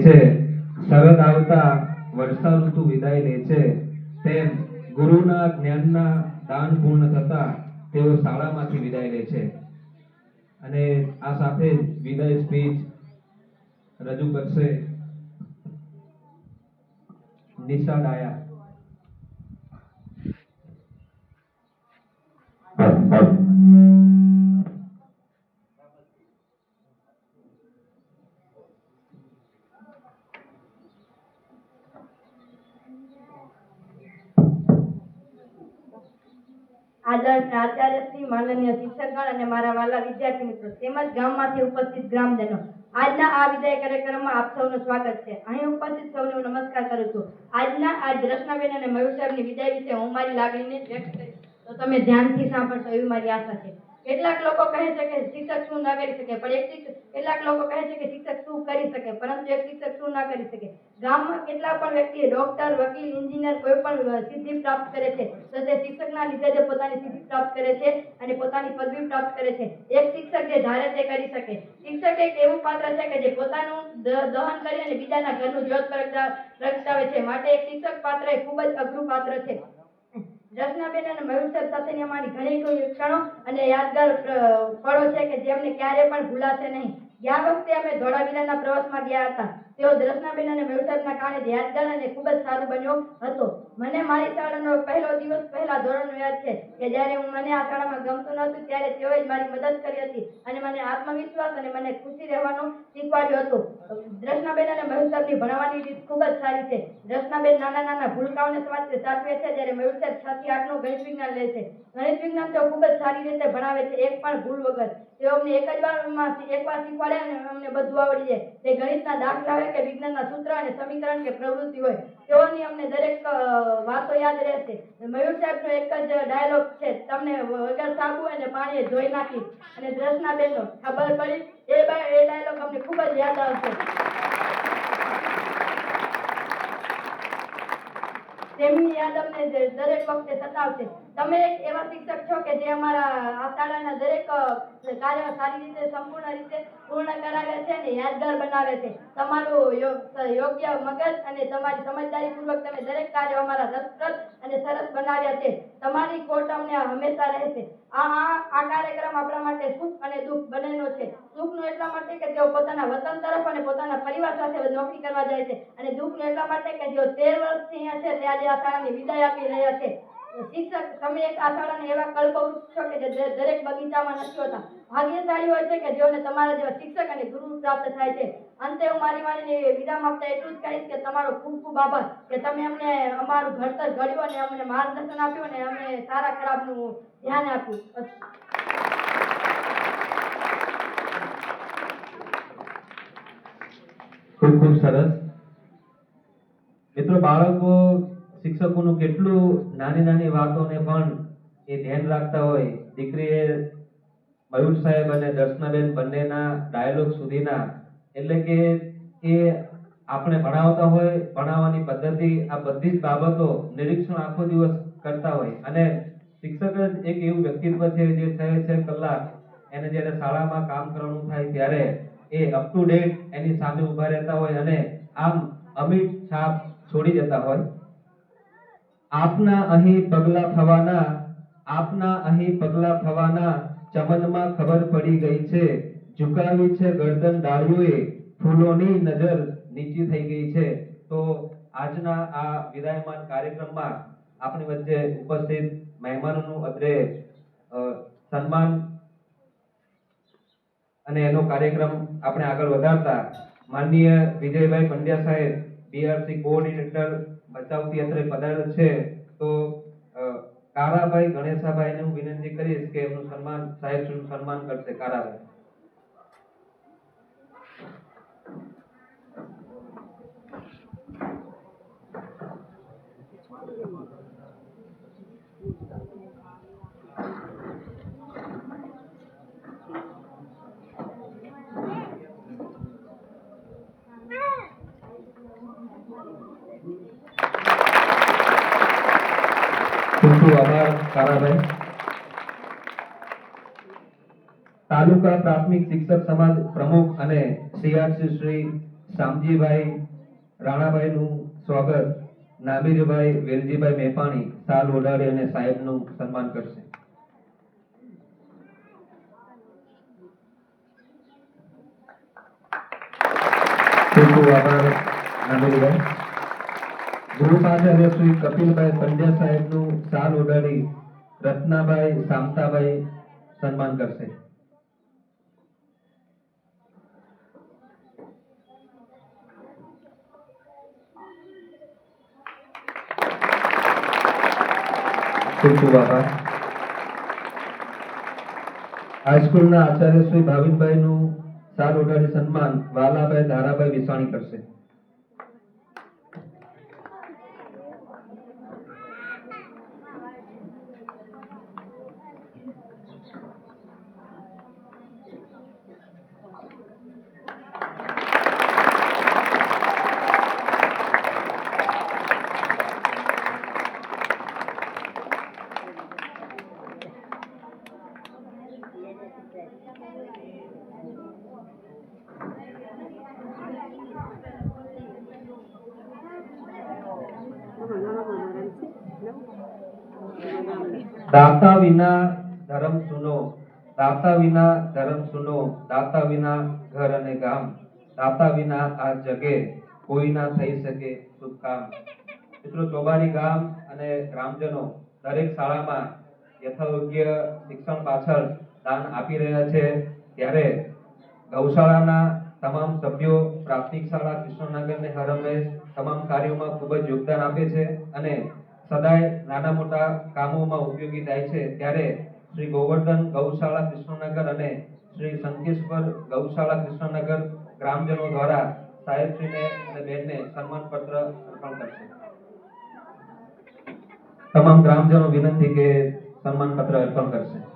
છે. શરદ આવતા વર્ષા ઋતુ વિદાય લે છે. તેમ ગુરુના જ્ઞાનના દાન પૂર્ણ થતા તેઓ શાળામાંથી વિદાય લે છે. અને આ સાથે વિદાય સ્પીચ રજૂ કરશે નિશા ડાયા. આદર્શ આચાર્યશ્રી માનનીય શિક્ષકગણ અને મારા વાલા વિદ્યાર્થી મિત્રો, તેમજ ગામમાંથી ઉપસ્થિત ગ્રામજનો, આજના આ વિદાય કાર્યક્રમમાં આપ સૌનું સ્વાગત છે. અહીં ઉપસ્થિત સૌને હું નમસ્કાર કરું છું. આજના આજ રચનાબેન અને મયુર સાહેબની વિદાય વિશે હું મારી લાગણીને વ્યક્ત કરીશ. તો તમે ધ્યાનથી સાંભળશો એવી મારી આશા છે. કેટલાક લોકો કહે છે કે શિક્ષક શું ના કરી શકે, પણ એક શિક્ષક, કેટલાક લોકો કહે છે કે શિક્ષક શું કરી શકે, પરંતુ એક શિક્ષક શું ના કરી શકે. ગામમાં કેટલા પણ વ્યક્તિ ડોક્ટર વકીલ એન્જિનિયર કોઈ પણ સિદ્ધિ પ્રાપ્ત કરે છે, તો તે શિક્ષકના લીધે જ પોતાની સિદ્ધિ પ્રાપ્ત કરે છે અને પોતાની પદવી પ્રાપ્ત કરે છે. એક શિક્ષક જે ધારે તે કરી શકે. શિક્ષક એક એવું પાત્ર છે કે જે પોતાનું દહન કરી અને બીજાના ઘરનું જ્યોત પ્રગટા- પ્રગટાવે છે. માટે એક શિક્ષક પાત્ર એ ખૂબ જ અઘરું પાત્ર છે. રચનાબેન અને મયુર સાહેબ સાથેની અમારી ઘણી ક્ષણો અને યાદગાર ફળો છે કે જેમને ક્યારેય પણ ભૂલાશે નહીં. ગયા વખતે અમે ધોળાવીરાના પ્રવાસમાં ગયા હતા. તેઓ રચનાબેન અને મયુર સાહેબના કારણે યાદગાર અને ખૂબ જ સારું બન્યો હતો. મને મારી શાળાનો પહેલો દિવસ પહેલા ધોરણનો યાદ છે કે જ્યારે હું મને આ શાળામાં ગમતું નહોતું, ત્યારે તેઓએ મારી મદદ કરી હતી અને મને આત્મવિશ્વાસ અને મને ખુશી રહેવાનું શીખવાડ્યું હતું. દ્રષ્ણાબેન અને મયુર સાહેબની ભણાવવાની રીત ખૂબ જ સારી છે. દ્રષ્ણાબેન નાના નાના ભૂલકાઓને સાચવે સાચવે છે જ્યારે મયુર સાહેબ છ થી આઠનું ગણિત વિજ્ઞાન લે છે. ગણિત વિજ્ઞાન તેઓ ખૂબ જ સારી રીતે ભણાવે છે, એક પણ ભૂલ વગર. તેઓ અમને એક જ વારમાં એક વાર શીખવાડે અને અમને બધું આવડી જાય. તે ગણિતના દાખલા હોય કે વિજ્ઞાનના સૂત્ર અને સમીકરણ કે પ્રવૃત્તિ હોય. તેઓની અમને દરેક વાતો યાદ રહેશે. મયુર સાહેબનો એક જ ડાયલોગ છે, તમને વગર સાબુ અને પાણીએ ધોઈ નાખી. અને દ્રષ્ણાબેનનો ખબર પડી? એ એ ડાયલોગ અમને ખૂબ જ યાદ આવશે. તેમની યાદ અમને દરેક વખતે સતાવશે. તમે એક એવા શિક્ષક છો કે જે અમારા આ શાળાના દરેક કાર્ય સારી રીતે, સંપૂર્ણ રીતે પૂર્ણ કરાવે છે અને યાદગાર બનાવે છે. તમારું યોગ્ય મગજ અને તમારી સમજદારીપૂર્વક તમે દરેક કાર્ય અમારા રસપ્રદ અને સરસ બનાવ્યા છે. તમારી અમને હંમેશા રહેશે. આ આ કાર્યક્રમ આપણા માટે સુખ અને દુઃખ બંનેનો છે. સુખનો એટલા માટે કે તેઓ પોતાના વતન તરફ અને પોતાના પરિવાર સાથે નોકરી કરવા જાય છે. અને દુઃખનો એટલા માટે કે જેઓ તેર વર્ષથી અહીંયા છે, તે આજે આ શાળાની વિદાય આપી રહ્યા છે. શિક્ષક તમે એક આ એવા કલ્પવૃક્ષ છો કે જે દરેક બગીચામાં નથી હોતા. ભાગ્યશાળી હોય છે કે જેઓને તમારા જેવા શિક્ષક અને ગુરુ પ્રાપ્ત થાય છે. અંતે હું મારી વાણીને વિરામ આપતા એટલું જ કહીશ કે તમારો ખૂબ ખૂબ આભાર કે તમે અમને અમારું ઘડતર ઘડ્યું અને અમને માર્ગદર્શન આપ્યું અને અમને સારા ખરાબનું ધ્યાન આપ્યું. ખૂબ ખૂબ સરસ. મિત્રો, બાળકો શિક્ષકોનું કેટલું નાની નાની વાતોને પણ એ ધ્યાન રાખતા હોય. દીકરીએ મયુર સાહેબ અને દર્શનાબેન બંનેના ડાયલોગ સુધીના, એટલે કે એ આપણે ભણાવતા હોય, ભણાવવાની પદ્ધતિ, આ બધી જ બાબતો નિરીક્ષણ આખો દિવસ કરતા હોય. અને શિક્ષક જ એક એવું વ્યક્તિત્વ છે જે છ છે કલાક એને જ્યારે શાળામાં કામ કરવાનું થાય ત્યારે એ અપ ટુ ડેટ એની સામે ઊભા રહેતા હોય અને આમ અમિટ છાપ છોડી જતા હોય. આપના અહીં પગલા થવાના, આપના અહીં પગલા થવાના ચમનમાં ખબર પડી ગઈ છે. ઝુકાવી છે ગરદન ડાળીઓએ, ફૂલોની નજર નીચી થઈ ગઈ છે. તો આજના આ વિદાયમાન કાર્યક્રમમાં આપણી વચ્ચે ઉપસ્થિત મહેમાનોનું અત્રે સન્માન અને એનો કાર્યક્રમ આપણે આગળ વધારતા માનનીય વિજયભાઈ પંડ્યા સાહેબ બીઆરસી કોઓર્ડિનેટર ભચાઉથી અત્રે પધારેલ છે, તો કારાભાઈ કારાભાઈ ગણેશાભાઈને હું વિનંતી કરીશ કે એમનું સન્માન, સાહેબ શ્રીનું સન્માન કરશે કારાભાઈ ખૂબ ખૂબ આભાર કારાભાઈ તાલુકા પ્રાથમિક શિક્ષક સમાજ પ્રમુખ અને સીઆરસી શ્રી શામજીભાઈ રાણાભાઈનું સ્વાગત. નાબીરભાઈ વેલજીભાઈ મેપાણી સાલ ઓઢાડી અને સાહેબનું સન્માન કરશે. રત્નાભાઈ સામતાભાઈ સન્માન કરશે. ખૂબ ખૂબ આભાર. હાઈસ્કૂલના આચાર્ય શ્રી ભાવિનભાઈનું સાર ઓઢાડી સન્માન વાલાભાઈ ધારાભાઈ વિસાણી કરશે. દાતા વિના ધર્મ સુનો, દાતા વિના ધર્મ સુનો, દાતા વિના ઘર અને ગામ, દાતા વિના આ જગે કોઈ ના થઈ શકે શુભ કામ. મિત્રો, ચોબારી ગામ અને ગ્રામજનો દરેક શાળામાં યથાયોગ્ય શિક્ષણ પાછળ દાન આપી રહ્યા છે. ત્યારે ગૌશાળાના તમામ સભ્યો પ્રાથમિક શાળા, કૃષ્ણનગર ને હર તમામ કાર્યોમાં ખૂબ જ યોગદાન આપે છે અને સદાય નાના મોટા કામોમાં ઉપયોગી થાય છે. ત્યારે શ્રી ગોવર્ધન ગૌશાળા કૃષ્ણનગર અને શ્રી સંકેશ્વર ગૌશાળા કૃષ્ણનગર ગ્રામજનો દ્વારા સાહેબશ્રીને અને બેનને સન્માન પત્ર અર્પણ કરશે. તમામ ગ્રામજનો વિનંતી કે સન્માન પત્ર અર્પણ કરશે.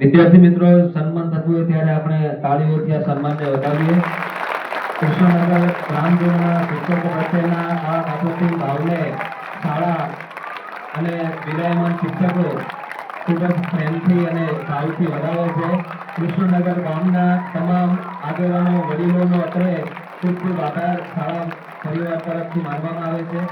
વિદ્યાર્થી મિત્રો, સન્માન થતું હોય ત્યારે આપણે તાળીઓથી આ સન્માનને વધાવીએ કૃષ્ણનગર ગ્રામજનોના શિક્ષકો પ્રત્યેના આ અતૂટ ભાવને શાળા અને વિદાયમાન શિક્ષકો ખૂબ જ પ્રેમથી અને ભાવથી વધાવે છે. કૃષ્ણનગર ગામના તમામ આગેવાનો, વડીલોનો અત્રે ખૂબ ખૂબ આભાર. શાળા પરિવાર તરફથી માનવામાં આવે છે.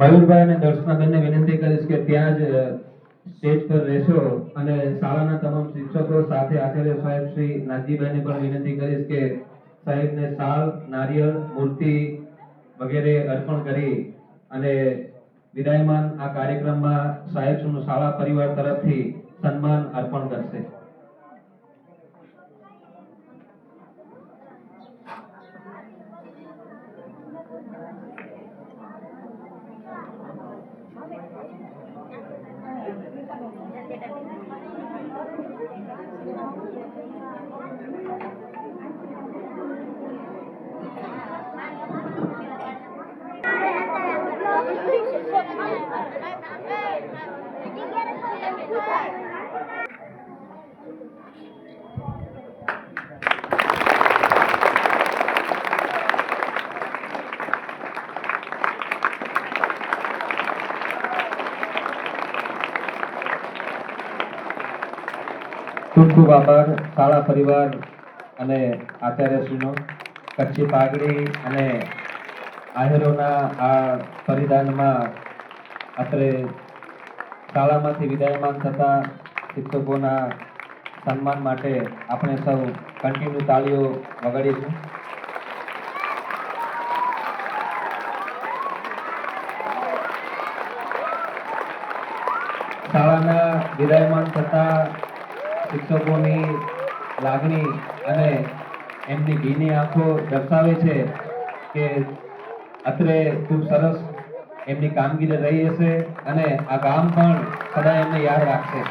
મયુરભાઈ અને દર્શનાબેનને વિનંતી કરીશ કે ત્યાં જ સ્ટેજ પર રહેશો અને શાળાના તમામ શિક્ષકો સાથે આચાર્ય સાહેબ શ્રી નાથજીભાઈને પણ વિનંતી કરીશ કે સાહેબને શાલ, નારિયેળ, મૂર્તિ વગેરે અર્પણ કરી અને વિદાયમાન આ કાર્યક્રમમાં સાહેબનું શાળા પરિવાર તરફથી સન્માન અર્પણ કરશે. ખૂબ આભાર શાળા પરિવાર અને આચાર્યશ્રીનો કચ્છી પાઘડી અને આહેરોના આ પરિધાનમાં અત્રે શાળામાંથી વિદાયમાન થતા શિક્ષકોના સન્માન માટે આપણે સૌ કન્ટિન્યુ તાળીઓ વગાડીશું શાળાના વિદાયમાન થતા શિક્ષકોની લાગણી અને એમની ભીની આંખો દર્શાવે છે કે અત્રે ખૂબ સરસ એમની કામગીરી રહી હશે અને આ ગામ પણ સદા એમને યાદ રાખશે.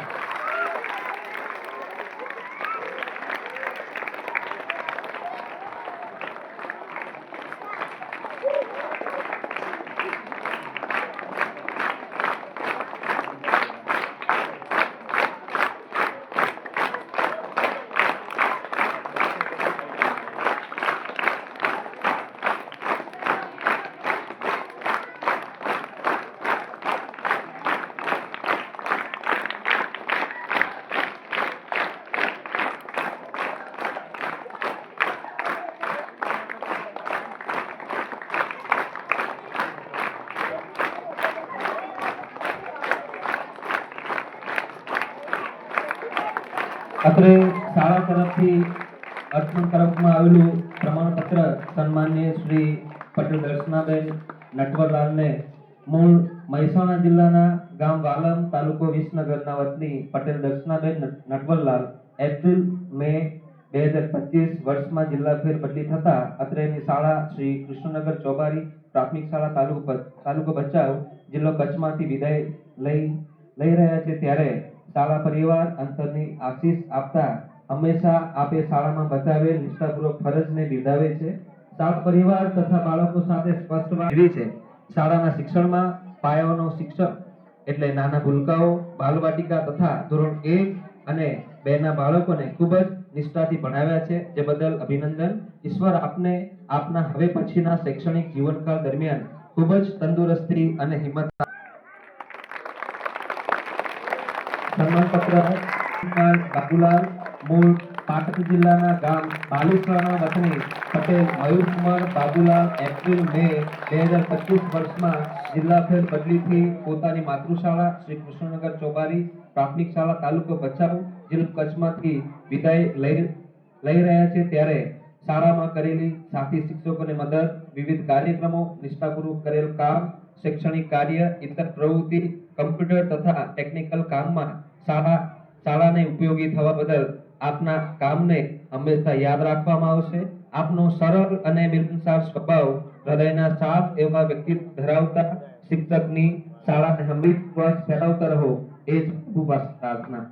અત્રે શાળા તરફથી અર્પણ કરવામાં આવેલું પ્રમાણપત્ર સન્માનીય શ્રી પટેલ દર્શનાબેન નટવરલાલને મૂળ મહેસાણા જિલ્લાના ગામ વાલમ તાલુકો વિસનગરના વતની પટેલ દર્શનાબેન નટ- નટવરલાલ એપ્રિલ મે બે હજાર પચીસ વર્ષમાં જિલ્લા ફેર બદલી થતા અત્રેની શાળા શ્રી કૃષ્ણનગર ચોબારી પ્રાથમિક શાળા તાલુકો તાલુકો ભચાઉ જિલ્લો કચ્છમાંથી વિદાય લઈ લઈ રહ્યા છે ત્યારે શાળા પરિવાર અંતરની આશીષ આપતા હંમેશા આપે શાળામાં બચાવેલ નિષ્ઠાપૂર્વક ફરજને બિરદાવે છે. શાળા પરિવાર તથા બાળકો સાથે સ્પષ્ટ વાત છે, શાળાના શિક્ષણમાં પાયાનો શિક્ષક એટલે નાના ભૂલકાઓ, બાલવાટિકા તથા ધોરણ એક અને બે ના બાળકોને ખૂબ જ નિષ્ઠાથી ભણાવ્યા છે. જે બદલ અભિનંદન. ઈશ્વર આપને, આપના હવે પછીના શૈક્ષણિક જીવનકાળ દરમિયાન ખૂબ જ તંદુરસ્તી અને હિંમત સન્માનપત્ર બાબુલાલ, મૂળ પાટણ જિલ્લાના ગામ બાલુસરાના વતની પટેલ, મયુરકુમાર, બાબુલાલ, એપ્રિલ, મે બે હજાર પચીસ વર્ષમાં જિલ્લા ફેર બદલીથી પોતાની માતૃશાળા શ્રી કૃષ્ણનગર ચોબારી પ્રાથમિક શાળા તાલુકો ભચાઉ જિલ્લો કચ્છમાંથી વિદાય લઈ લઈ રહ્યા છે. ત્યારે શાળામાં કરેલી સાથી શિક્ષકોની મદદ, વિવિધ કાર્યક્રમો, નિષ્ઠાપૂર્વક કરેલ કામ શૈક્ષણિક કાર્ય, ઇતર પ્રવૃત્તિ, કમ્પ્યુટર તથા ટેકનિકલ કામમાં શાળા, શાળાને ઉપયોગી થવા બદલ આપના કામને હંમેશા યાદ રાખવામાં આવશે. આપનો સરળ અને મિલનસાર સ્વભાવ હૃદયના સાફ એવા વ્યક્તિત્વ ધરાવતા શિક્ષકની શાળાને હંમેશા ફેલાવતા રહો. એ જ ખૂબ પ્રાર્થના